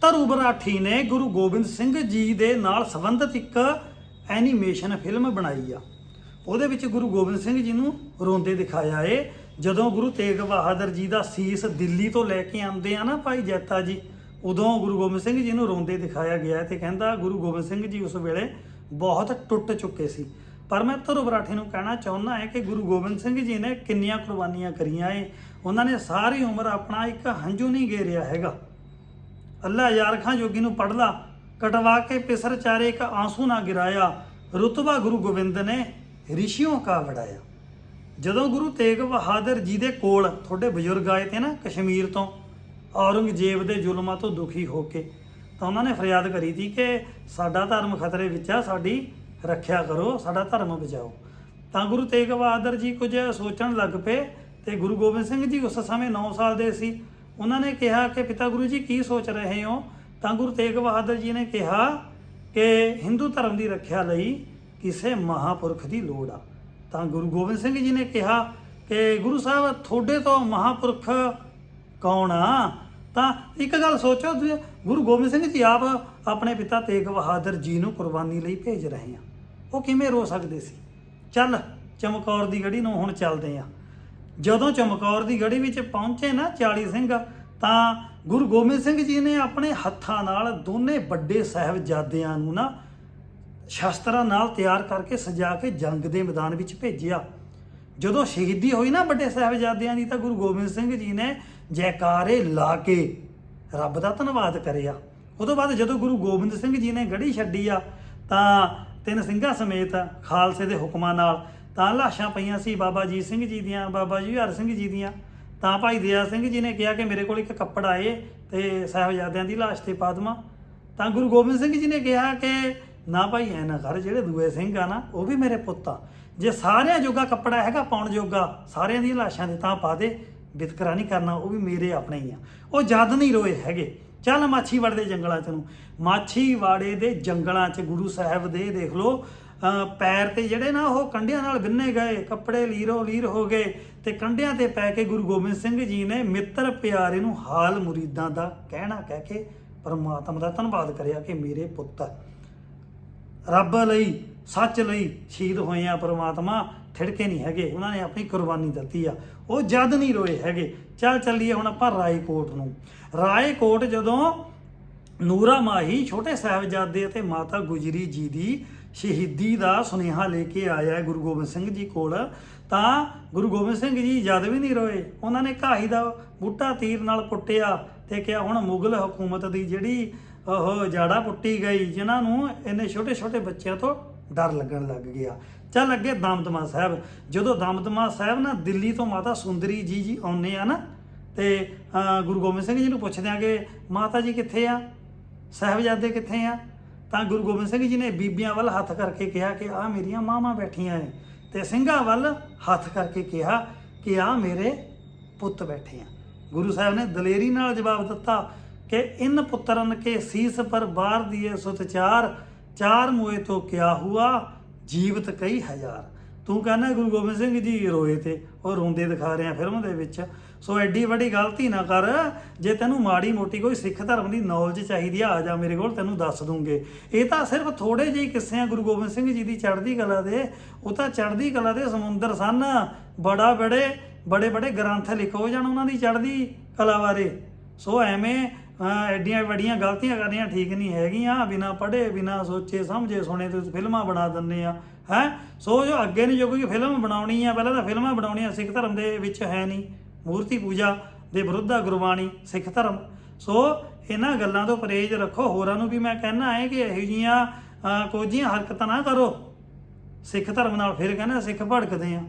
ਧਰੂ ਬਰਾਠੀ ਨੇ ਗੁਰੂ ਗੋਬਿੰਦ ਸਿੰਘ ਜੀ ਦੇ ਨਾਲ ਸੰਬੰਧਿਤ ਇੱਕ ਐਨੀਮੇਸ਼ਨ ਫਿਲਮ ਬਣਾਈ ਆ। ਉਹਦੇ ਵਿੱਚ ਗੁਰੂ ਗੋਬਿੰਦ ਸਿੰਘ ਜੀ ਨੂੰ ਰੋਂਦੇ ਦਿਖਾਇਆ ਏ, ਜਦੋਂ ਗੁਰੂ ਤੇਗ ਬਹਾਦਰ ਜੀ ਦਾ ਸੀਸ ਦਿੱਲੀ ਤੋਂ ਲੈ ਕੇ ਆਉਂਦੇ ਆ ਨਾ ਭਾਈ ਜੈਤਾ ਜੀ, ਉਦੋਂ ਗੁਰੂ ਗੋਬਿੰਦ ਸਿੰਘ ਜੀ ਨੂੰ ਰੋਂਦੇ ਦਿਖਾਇਆ ਗਿਆ ਤੇ ਕਹਿੰਦਾ ਗੁਰੂ ਗੋਬਿੰਦ ਸਿੰਘ ਜੀ ਉਸ ਵੇਲੇ ਬਹੁਤ ਟੁੱਟ ਚੁੱਕੇ ਸੀ। ਪਰ ਮੈਂ ਧਰੂ ਬਰਾਠੀ ਨੂੰ ਕਹਿਣਾ ਚਾਹੁੰਦਾ ਹੈ ਕਿ ਗੁਰੂ ਗੋਬਿੰਦ ਸਿੰਘ ਜੀ ਨੇ ਕਿੰਨੀਆਂ ਕੁਰਬਾਨੀਆਂ ਕਰੀਆਂ ਏ। ਉਹਨਾਂ ਨੇ ਸਾਰੀ ਉਮਰ ਆਪਣਾ ਇੱਕ ਹੰਝੂ ਨਹੀਂ ਗੇਰਿਆ ਹੈਗਾ। ਅੱਲਾ ਯਾਰ ਖਾਂ ਜੋਗੀ ਨੂੰ ਪੜ ਲਾ। ਕਟਵਾ ਕੇ ਪਿਸਰ ਚਾਰੇ ਇੱਕ ਆਂਸੂ ਨਾ ਗਿਰਾਇਆ। ਰੁਤਬਾ ਗੁਰੂ ਗੋਬਿੰਦ ਨੇ ਰਿਸ਼ੀਓਂ ਕਾ ਵੜਾਇਆ। ਜਦੋਂ ਗੁਰੂ ਤੇਗ ਬਹਾਦਰ ਜੀ ਦੇ ਕੋਲ ਤੁਹਾਡੇ ਬਜ਼ੁਰਗ ਆਏ ਤੇ ਨਾ ਕਸ਼ਮੀਰ ਤੋਂ ਔਰੰਗਜ਼ੇਬ ਦੇ ਜ਼ੁਲਮਾਂ ਤੋਂ ਦੁਖੀ ਹੋ ਕੇ, ਤਾਂ ਉਹਨਾਂ ਨੇ ਫਰਿਆਦ ਕਰੀ ਸੀ ਕਿ ਸਾਡਾ ਧਰਮ ਖਤਰੇ ਵਿੱਚ ਆ, ਸਾਡੀ ਰੱਖਿਆ ਕਰੋ, ਸਾਡਾ ਧਰਮ ਬਚਾਓ। ਤਾਂ ਗੁਰੂ ਤੇਗ ਬਹਾਦਰ ਜੀ ਕੁਝ ਸੋਚਣ ਲੱਗ ਪਏ ਤੇ ਗੁਰੂ ਗੋਬਿੰਦ ਸਿੰਘ ਜੀ ਉਸ ਸਮੇਂ 9 ਸਾਲ ਦੇ ਸੀ। ਉਹਨਾਂ ਨੇ ਕਿਹਾ ਕਿ ਪਿਤਾ ਗੁਰੂ ਜੀ ਕੀ ਸੋਚ ਰਹੇ ਹੋ? ਤਾਂ ਗੁਰੂ ਤੇਗ ਬਹਾਦਰ ਜੀ ਨੇ ਕਿਹਾ ਕਿ ਹਿੰਦੂ ਧਰਮ ਦੀ ਰੱਖਿਆ ਲਈ ਕਿਸੇ ਮਹਾਪੁਰਖ ਦੀ ਲੋੜ ਆ। ਤਾਂ ਗੁਰੂ ਗੋਬਿੰਦ ਸਿੰਘ ਜੀ ਨੇ ਕਿਹਾ ਕਿ ਗੁਰੂ ਸਾਹਿਬ, ਤੁਹਾਡੇ ਤੋਂ ਮਹਾਪੁਰਖ ਕੌਣ ਆ? ਤਾਂ ਇੱਕ ਗੱਲ ਸੋਚੋ ਗੁਰੂ ਗੋਬਿੰਦ ਸਿੰਘ ਜੀ ਆਪ ਆਪਣੇ ਪਿਤਾ ਤੇਗ ਬਹਾਦਰ ਜੀ ਨੂੰ ਕੁਰਬਾਨੀ ਲਈ ਭੇਜ ਰਹੇ ਆ। ਉਹ ਕਿਵੇਂ ਰੋ ਸਕਦੇ ਸੀ? ਚੱਲ, ਚਮਕੌਰ ਦੀ ਗੜੀ ਨੂੰ ਹੁਣ ਚੱਲਦੇ ਆ। ਜਦੋਂ ਚਮਕੌਰ ਦੀ ਗੜੀ ਵਿੱਚ ਪਹੁੰਚੇ ਨਾ 40 ਸਿੰਘ, ਤਾਂ ਗੁਰੂ ਗੋਬਿੰਦ ਸਿੰਘ ਜੀ ਨੇ ਆਪਣੇ ਹੱਥਾਂ ਨਾਲ ਦੋਨੇ ਵੱਡੇ ਸਾਹਿਬਜ਼ਾਦਿਆਂ ਨੂੰ ਨਾ ਸ਼ਸਤਰਾਂ ਨਾਲ ਤਿਆਰ ਕਰਕੇ ਸਜਾ ਕੇ ਜੰਗ ਦੇ ਮੈਦਾਨ ਵਿੱਚ ਭੇਜਿਆ। ਜਦੋਂ ਸ਼ਹੀਦੀ ਹੋਈ ਨਾ ਵੱਡੇ ਸਾਹਿਬਜ਼ਾਦਿਆਂ ਦੀ, ਤਾਂ ਗੁਰੂ ਗੋਬਿੰਦ ਸਿੰਘ ਜੀ ਨੇ ਜੈਕਾਰੇ ਲਾ ਕੇ ਰੱਬ ਦਾ ਧੰਨਵਾਦ ਕਰਿਆ। ਉਹ ਤੋਂ ਬਾਅਦ ਜਦੋਂ ਗੁਰੂ ਗੋਬਿੰਦ ਸਿੰਘ ਜੀ ਨੇ ਗੜੀ ਛੱਡੀ ਆ, ਤਾਂ ਤਿੰਨ ਸਿੰਘਾਂ ਸਮੇਤ ਖਾਲਸੇ ਦੇ ਹੁਕਮਾਂ ਨਾਲ ਤਾਂ ਲਾਸ਼ਾਂ ਪਈਆਂ ਸੀ ਬਾਬਾ ਜੀ ਸਿੰਘ ਜੀ ਦੀਆਂ, ਬਾਬਾ ਜੀ ਹਰ ਸਿੰਘ ਜੀ ਦੀਆਂ। ਤਾਂ ਭਾਈ ਦਇਆ ਸਿੰਘ ਜੀ ਨੇ ਕਿਹਾ ਕਿ ਮੇਰੇ ਕੋਲ ਇੱਕ ਕੱਪੜਾ ਏ ਤੇ ਸਾਹਿਬਜ਼ਾਦਿਆਂ ਦੀ ਲਾਸ਼ ਤੇ ਪਾ ਦੇਵਾਂ। ਤਾਂ ਗੁਰੂ ਗੋਬਿੰਦ ਸਿੰਘ ਜੀ ਨੇ ਕਿਹਾ ਕਿ ਨਾ ਭਾਈ, ਐ ਨਾ ਕਰ, ਜਿਹੜੇ ਦੂਏ ਸਿੰਘ ਆ ਨਾ, ਉਹ ਵੀ ਮੇਰੇ ਪੁੱਤ ਆ। ਜੇ ਸਾਰਿਆਂ ਜੋਗਾ ਕੱਪੜਾ ਹੈਗਾ, ਪਾਉਣ ਜੋਗਾ, ਸਾਰਿਆਂ ਦੀਆਂ ਲਾਸ਼ਾਂ ਦੇ ਤਾਂ ਪਾ ਦੇ। ਵਿਤਕਰਾ ਨਹੀਂ ਕਰਨਾ, ਉਹ ਵੀ ਮੇਰੇ ਆਪਣੇ ਹੀ ਆ। ਉਹ ਜਦ ਨਹੀਂ ਰੋਏ ਹੈਗੇ। ਚੱਲ ਮਾਛੀਵਾੜੇ ਦੇ ਜੰਗਲਾਂ ਚ ਨੂੰ। ਮਾਛੀਵਾੜੇ ਦੇ ਜੰਗਲਾਂ ਚ ਗੁਰੂ ਸਾਹਿਬ ਦੇ, ਦੇਖ ਲਓ ਪੈਰ ਤੇ ਜਿਹੜੇ ਨਾ ਉਹ ਕੰਡਿਆਂ ਨਾਲ ਬਿੰਨੇ ਗਏ, ਕੱਪੜੇ ਲੀਰੋ ਲੀਰ ਹੋ ਗਏ ਤੇ ਕੰਡਿਆਂ ਤੇ ਪੈ ਕੇ ਗੁਰੂ ਗੋਬਿੰਦ ਸਿੰਘ ਜੀ ਨੇ ਮਿੱਤਰ ਪਿਆਰੇ ਨੂੰ ਹਾਲ ਮੁਰੀਦਾਂ ਦਾ ਕਹਿਣਾ ਕਹਿ ਕੇ ਪਰਮਾਤਮਾ ਦਾ ਧੰਨਵਾਦ ਕਰਿਆ ਕਿ ਮੇਰੇ ਪੁੱਤ ਰੱਬ ਲਈ, ਸੱਚ ਲਈ ਸ਼ਹੀਦ ਹੋਏ ਆ ਪ੍ਰਮਾਤਮਾ, ਥਿੜਕੇ ਨਹੀਂ ਹੈਗੇ, ਉਹਨਾਂ ਨੇ ਆਪਣੀ ਕੁਰਬਾਨੀ ਦਿੱਤੀ ਆ। ਉਹ ਜਦ ਨਹੀਂ ਰੋਏ ਹੈਗੇ। ਚੱਲ ਚੱਲੀਏ ਹੁਣ ਆਪਾਂ ਰਾਏਕੋਟ ਨੂੰ। ਰਾਏਕੋਟ ਜਦੋਂ ਨੂਰਾ ਮਾਹੀ ਛੋਟੇ ਸਾਹਿਬਜ਼ਾਦੇ ਅਤੇ ਮਾਤਾ ਗੁਜਰੀ ਜੀ ਦੀ ਸ਼ਹੀਦੀ ਦਾ ਸੁਨੇਹਾ ਲੈ ਕੇ ਆਇਆ ਗੁਰੂ ਗੋਬਿੰਦ ਸਿੰਘ ਜੀ ਕੋਲ। ਤਾਂ ਗੁਰੂ ਗੋਬਿੰਦ ਸਿੰਘ ਜੀ ਜਦ ਵੀ ਨਹੀਂ ਰੋਏ, ਉਹਨਾਂ ਨੇ ਘਾਹੀ ਦਾ ਬੂਟਾ ਤੀਰ ਨਾਲ ਪੁੱਟਿਆ ਤੇ ਕਿਹਾ, ਹੁਣ ਮੁਗਲ ਹਕੂਮਤ ਦੀ ਜਿਹੜੀ ਉਹ ਜਾੜਾ ਪੁੱਟੀ ਗਈ, ਜਿਨ੍ਹਾਂ ਨੂੰ ਇੰਨੇ ਛੋਟੇ ਛੋਟੇ ਬੱਚਿਆਂ ਤੋਂ ਡਰ ਲੱਗਣ ਲੱਗ ਗਿਆ। ਚੱਲ ਅੱਗੇ ਦਮਦਮਾ ਸਾਹਿਬ। ਜਦੋਂ ਦਮਦਮਾ ਸਾਹਿਬ ਨਾ ਦਿੱਲੀ ਤੋਂ ਮਾਤਾ ਸੁੰਦਰੀ ਜੀ ਜੀ ਆਉਨੇ ਆ ਨਾ, ਤੇ ਗੁਰੂ ਗੋਬਿੰਦ ਸਿੰਘ ਜੀ ਨੂੰ ਪੁੱਛਦੇ ਆ ਮਾਤਾ ਜੀ ਕਿੱਥੇ ਆ? ਸਾਹਿਬਜ਼ਾਦੇ ਕਿੱਥੇ ਆ? ਤਾਂ ਗੁਰੂ ਗੋਬਿੰਦ ਸਿੰਘ ਜੀ ਨੇ ਬੀਬੀਆਂ ਵੱਲ ਹੱਥ ਕਰਕੇ ਕਿਹਾ ਕਿ ਆ ਮੇਰੀਆਂ ਮਾਵਾਂ ਬੈਠੀਆਂ ਨੇ ਤੇ ਸਿੰਘਾਂ ਵੱਲ ਹੱਥ ਕਰਕੇ ਕਿਹਾ ਕਿ ਆ ਮੇਰੇ ਪੁੱਤ ਬੈਠੇ ਆ। ਗੁਰੂ ਸਾਹਿਬ ਨੇ ਦਲੇਰੀ ਨਾਲ ਜਵਾਬ ਦਿੱਤਾ ਕਿ ਇਨ ਪੁੱਤਰਨ ਕੇ ਸੀਸ ਪਰ ਬਾਰ ਦੀਏ ਸੁਤ ਚਾਰ ਚਾਰ ਮੋਏ ਤੋਂ ਕਿਆ ਹੁਆ, ਜੀਵਤ ਕਈ ਹਜ਼ਾਰ। ਤੂੰ ਕਹਿੰਦਾ ਗੁਰੂ ਗੋਬਿੰਦ ਸਿੰਘ ਜੀ ਰੋਏ ਤੇ, ਉਹ ਰੋਂਦੇ ਦਿਖਾ ਰਹੇ ਆ ਫਿਲਮ ਦੇ ਵਿੱਚ। ਸੋ ਐਡੀ ਵੱਡੀ ਗਲਤੀ ਨਾ ਕਰ। ਜੇ ਤੈਨੂੰ ਮਾੜੀ ਮੋਟੀ ਕੋਈ ਸਿੱਖ ਧਰਮ ਦੀ ਨੌਲੇਜ ਚਾਹੀਦੀ ਆ ਆ ਜਾ ਮੇਰੇ ਕੋਲ, ਤੈਨੂੰ ਦੱਸ ਦੂੰਗੇ। ਇਹ ਤਾਂ ਸਿਰਫ ਥੋੜੇ ਜਿਹੇ ਕਿੱਸੇ ਆ, ਗੁਰੂ ਗੋਬਿੰਦ ਸਿੰਘ ਜੀ ਦੀ ਚੜ੍ਹਦੀ ਕਲਾ ਦੇ। ਉਹ ਤਾਂ ਚੜ੍ਹਦੀ ਕਲਾ ਦੇ ਸਮੁੰਦਰ ਸਨ। ਬੜਾ ਬੜੇ ਬੜੇ ਬੜੇ ਗ੍ਰੰਥ ਲਿਖੋ ਜਾਣ ਉਹਨਾਂ ਦੀ ਚੜ੍ਹਦੀ ਕਲਾ ਬਾਰੇ। ਸੋ ਐਵੇਂ ਐਡੀਆਂ ਵੱਡੀਆਂ ਗਲਤੀਆਂ ਕਰਨੀਆਂ ਠੀਕ ਨਹੀਂ ਹੈਗੀਆਂ। ਬਿਨਾ ਪੜ੍ਹੇ, ਬਿਨਾ ਸੋਚੇ, ਸਮਝੇ, ਸੁਣੇ ਤੇ ਫਿਲਮਾਂ ਬਣਾ ਦਿੰਦੇ ਆ। ਹੈ? ਸੋ ਜੋ ਅੱਗੇ ਨੇ ਜੋ ਕੋਈ ਫਿਲਮ ਬਣਾਉਣੀ ਆ, ਪਹਿਲਾਂ ਤਾਂ ਫਿਲਮਾਂ ਬਣਾਉਣੀਆਂ ਸਿੱਖ ਧਰਮ ਦੇ ਵਿੱਚ ਹੈ ਨਹੀਂ। ਮੂਰਤੀ ਪੂਜਾ ਦੇ ਵਿਰੁੱਧ ਆ ਗੁਰਬਾਣੀ, ਸਿੱਖ ਧਰਮ। ਸੋ ਇਹਨਾਂ ਗੱਲਾਂ ਤੋਂ ਪਰਹੇਜ਼ ਰੱਖੋ। ਹੋਰਾਂ ਨੂੰ ਵੀ ਮੈਂ ਕਹਿਣਾ ਹੈ ਕਿ ਇਹੋ ਜੀਆਂ ਕੋਝੀਆਂ ਹਰਕਤਾਂ ਨਾ ਕਰੋ। ਸਿੱਖ ਧਰਮ ਨਾਲ ਫਿਰ ਕਹਿੰਦੇ ਸਿੱਖ ਭੜਕਦੇ ਆ।